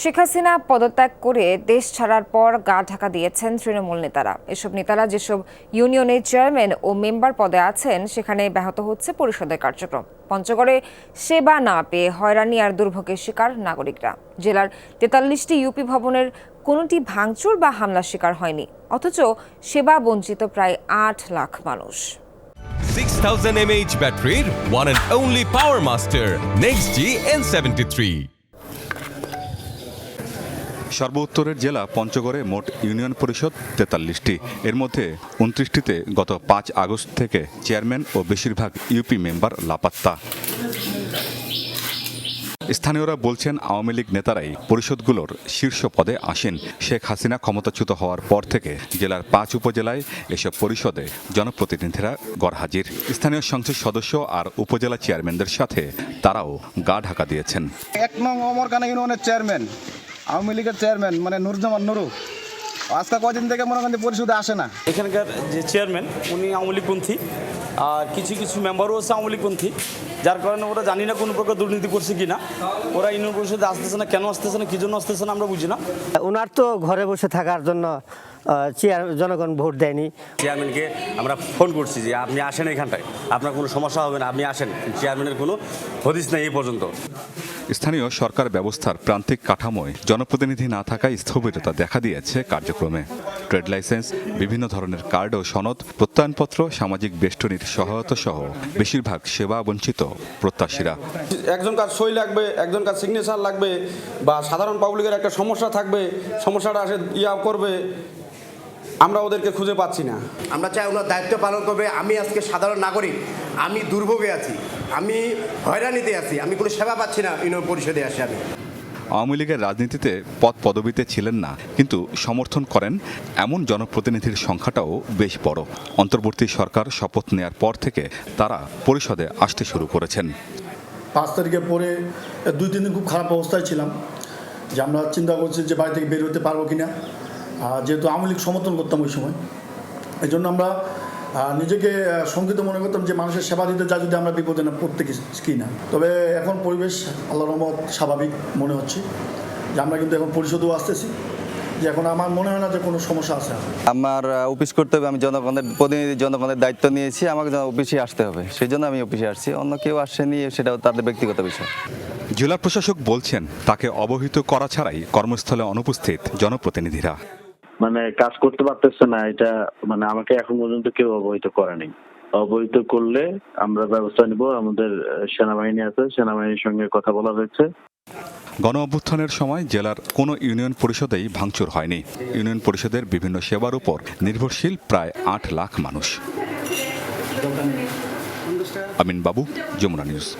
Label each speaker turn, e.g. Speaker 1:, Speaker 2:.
Speaker 1: শেখ হাসিনা পদত্যাগ করে দেশ ছাড়ার পর গা ঢাকা দিয়েছেন তৃণমূল নেতারা। এসব নেতারা যেসব ইউনিয়নের চেয়ারম্যান ও মেম্বার পদে আছেন, সেখানে ব্যাহত হচ্ছে পরিষদের কার্যক্রম। পঞ্চগড়ে সেবা না পেয়ে হয়রানি আর দুর্ভোগের শিকার নাগরিকরা। জেলার তেতাল্লিশটি ইউপি ভবনের কোনোটি ভাঙচুর বা হামলার শিকার হয়নি, অথচ সেবা বঞ্চিত প্রায় আট লাখ মানুষ।
Speaker 2: 6000 mAh ব্যাটারির one and only power master next G N73
Speaker 3: সর্বোত্তরের জেলা পঞ্চগড়ে মোট ইউনিয়ন পরিষদ তেতাল্লিশটি। এর মধ্যে উনত্রিশটিতে গত পাঁচ আগস্ট থেকে চেয়ারম্যান ও বেশিরভাগ ইউপি মেম্বার লাপাত্তা। স্থানীয়রা বলছেন, আওয়ামী লীগ নেতারাই পরিষদগুলোর শীর্ষ পদে আসেন। শেখ হাসিনা ক্ষমতাচ্যুত হওয়ার পর থেকে জেলার পাঁচ উপজেলায় এসব পরিষদে জনপ্রতিনিধিরা গড় হাজির। স্থানীয় সংসদ সদস্য আর উপজেলা চেয়ারম্যানদের সাথে তারাও গা ঢাকা দিয়েছেন।
Speaker 4: এক নং অমরকানা ইউনিয়নের চেয়ারম্যান। আওয়ামী লীগের চেয়ারম্যান মানে নুরজামান নুরু। আজকে কদিন থেকে মনে করেন পরিষদে আসে না।
Speaker 5: এখানকার যে চেয়ারম্যান উনি আওয়ামী লীগপন্থী আর কিছু কিছু মেম্বারও আছে আওয়ামী লীগপন্থী যার কারণে ওরা জানি না কোনো প্রকার দুর্নীতি করছে কি না ওরা ইউনিয়ন পরিষদে আসতেছে না কেন আসতেছে না কী জন্য আসতেছে না আমরা বুঝি না।
Speaker 6: ওনার তো ঘরে বসে থাকার জন্য চেয়ার জনগণ ভোট দেয়নি।
Speaker 7: চেয়ারম্যানকে আমরা ফোন করছি যে আপনি আসেন এখানটায়। আপনার কোনো সমস্যা হবে না আপনি আসেন। চেয়ারম্যানের কোনো হদিস নেই এই পর্যন্ত।
Speaker 3: স্থানীয় সরকার ব্যবস্থার প্রান্তিক কাঠামোয় জনপ্রতিনিধি না থাকায় স্থবিরতা দেখা দিয়েছে কার্যক্রমে। ট্রেড লাইসেন্স বিভিন্ন ধরনের কার্ড ও সনদ প্রত্যয়নপত্র সামাজিক বেষ্টনীর সহায়তা সহ বেশিরভাগ সেবা বঞ্চিত প্রত্যাশীরা।
Speaker 8: একজন কার সই লাগবে একজন কার সিগনেচার লাগবে বা সাধারণ পাবলিকের একটা সমস্যা থাকবে সমস্যাটা আসে ইয়া করবে আমরা ওদেরকে খুঁজে পাচ্ছি না।
Speaker 9: আমরা চাই ওনার দায়িত্ব পালন করবে। আমি আজকে সাধারণ নাগরিক আমি দুর্ভোগে আছি। আমি হয়রানিতে আছি আমি কোনো সেবা পাচ্ছি না ইউনিয়ন পরিষদে আসি আমি।
Speaker 3: আওয়ামী লীগের রাজনীতিতে পদ পদবিতে ছিলেন না কিন্তু সমর্থন করেন এমন জনপ্রতিনিধির সংখ্যাটাও বেশ বড়। অন্তর্বর্তী সরকার শপথ নেয়ার পর থেকে তারা পরিষদে আসতে শুরু করেছেন।
Speaker 10: পাঁচ তারিখের পরে দুই তিন দিন খুব খারাপ অবস্থায় ছিলাম যে আমরা চিন্তা করছি যে বাড়ি থেকে বের হতে পারব কিনা। আর যেহেতু আওয়ামী লীগ সমর্থন করতাম ওই সময় এই জন্য আমরা নিজেকে শঙ্কিত মনে করতাম যে মানুষের সেবা দিতে যা যদি আমরা বিপদে না পড়তে কি না। তবে এখন পরিবেশ আল্লাহ রহমত স্বাভাবিক মনে হচ্ছে। যে আমরা কিন্তু এখন পরিষদেও আসতেছি। যে এখন আমার মনে হয় না যে কোনো সমস্যা আছে।
Speaker 11: আমার অফিস করতে হবে আমি জনগণের প্রতিনিধি জনগণের দায়িত্ব নিয়েছি আমাকে যেন অফিসে আসতে হবে। সেই জন্য আমি অফিসে আসছি। অন্য কেউ আসেনি সেটাও তাদের ব্যক্তিগত বিষয়।
Speaker 3: জেলা প্রশাসক বলছেন তাকে অবহিত করা ছাড়াই কর্মস্থলে অনুপস্থিত জনপ্রতিনিধিরা।
Speaker 12: মানে কাজ করতে পারতেছে না, এটা মানে আমাকে এখন পর্যন্ত কেউ অবহিত করেনি। অবহিত করলে আমরা ব্যবস্থা নিব, আমাদের সেনাবাহিনী আছে, সেনাবাহিনীর সঙ্গে কথা বলা হয়েছে।
Speaker 3: গণ অভ্যুত্থানের সময় জেলার কোনো ইউনিয়ন পরিষদেই ভাঙচুর হয়নি। ইউনিয়ন পরিষদের বিভিন্ন সেবার উপর নির্ভরশীল প্রায় আট লাখ মানুষ। আমিন বাবু, যমুনা নিউজ।